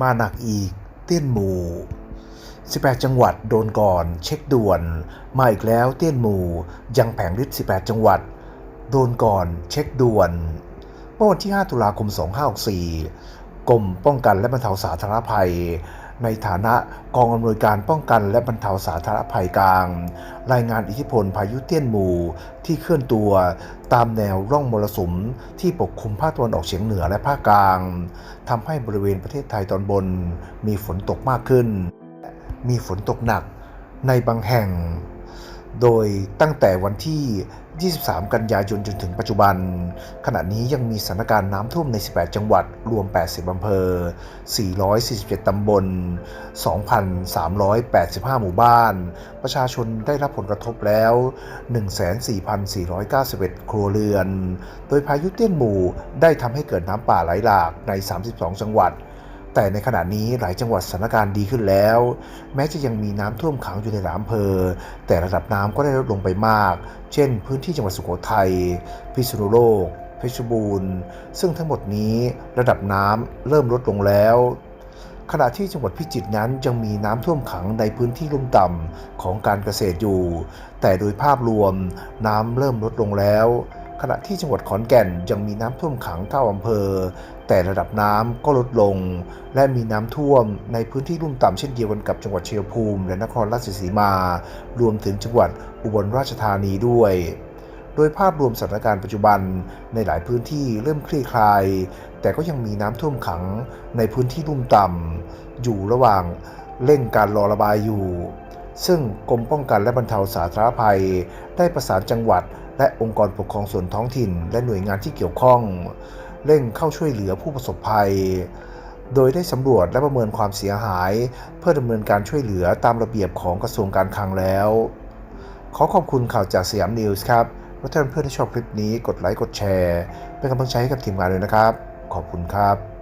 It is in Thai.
มาหนักอีก เตี้ยนหมู่ 18 จังหวัดโดนก่อน เช็คด่วน มาอีกแล้วเตี้ยนหมู่ ยังแผงฤทธิ์18 จังหวัด โดนก่อนเช็คด่วนเมื่อวันที่ 5 ตุลาคม 2564กรมป้องกันและบรรเทาสาธารณภัย ในฐานะกองอำนวยการป้องกันและบรรเทาสาธารณภัยกลาง รายงานอิทธิพลพายุเตี้ยนหมู่ที่เคลื่อนตัวตามแนวร่องมรสุมที่ปกคลุมภาคตะวันออกเฉียงเหนือและภาคกลางทำให้บริเวณประเทศไทยตอนบนมีฝนตกมากขึ้น มีฝนตกหนักในบางแห่ง โดยตั้งแต่วันที่ 23 กันยายนจนถึงปัจจุบัน ขณะนี้ยังมีสถานการณ์น้ำท่วมใน 18 จังหวัด รวม 80 อำเภอ 447 ตำบล 2,385 หมู่บ้าน ประชาชนได้รับผลกระทบแล้ว 14,491 ครัวเรือน โดยพายุเตี้ยนหมู่ได้ทำให้เกิดน้ำป่าไหลหลากใน 32 จังหวัด แต่ในขณะนี้หลายจังหวัดสถานการณ์ดีขึ้นแล้ว แม้จะยังมีน้ำท่วมขังอยู่ในหลายอำเภอ แต่ระดับน้ำก็ได้ลดลงไปมาก เช่น พื้นที่จังหวัดสุโขทัย พิษณุโลก เพชรบูรณ์ ซึ่งทั้งหมดนี้ระดับน้ำเริ่มลดลงแล้วขณะที่จังหวัดพิจิตรนั้นยังมีน้ำท่วมขังในพื้นที่ลุ่มต่ำของการเกษตรอยู่ แต่โดยภาพรวมน้ำเริ่มลดลงแล้ว ขณะที่จังหวัดขอนแก่นยังมีน้ำท่วมขัง 9 อำเภอ แต่ระดับน้ำก็ลดลง และมีน้ำท่วมในพื้นที่ลุ่มต่ำเช่นเดียวกันกับจังหวัดเชัยงภูมิ และนครราชสีมา รวมถึงจังหวัดอุบลราชธานีด้วยโดยภาพรวมสถานการณ์ปัจจุบันในหลายพื้นที่เริ่มคลี่คลาย แต่ก็ยังมีน้ำท่วมขังในพื้นที่ลุ่มต่ำอยู่ระหว่างเร่งการรอระบายอยู่ ซึ่งกรมป้องกันและบรรเทาสาธารณภัย ได้ประสานจังหวัด และองค์กรปกครองส่วนท้องถิ่น และหน่วยงานที่เกี่ยวข้อง เร่งเข้าช่วยเหลือผู้ประสบภัย โดยได้สำรวจและประเมินความเสียหาย เพื่อดำเนินการช่วยเหลือตามระเบียบของกระทรวงการคลังแล้ว ขอขอบคุณข่าวจากสยามนิวส์ครับถ้าท่านเพื่อนที่ชอบคลิปนี้กดไลค์กดแชร์ เป็นกำลังใจให้กับทีมงานเลยนะครับ ขอบคุณครับ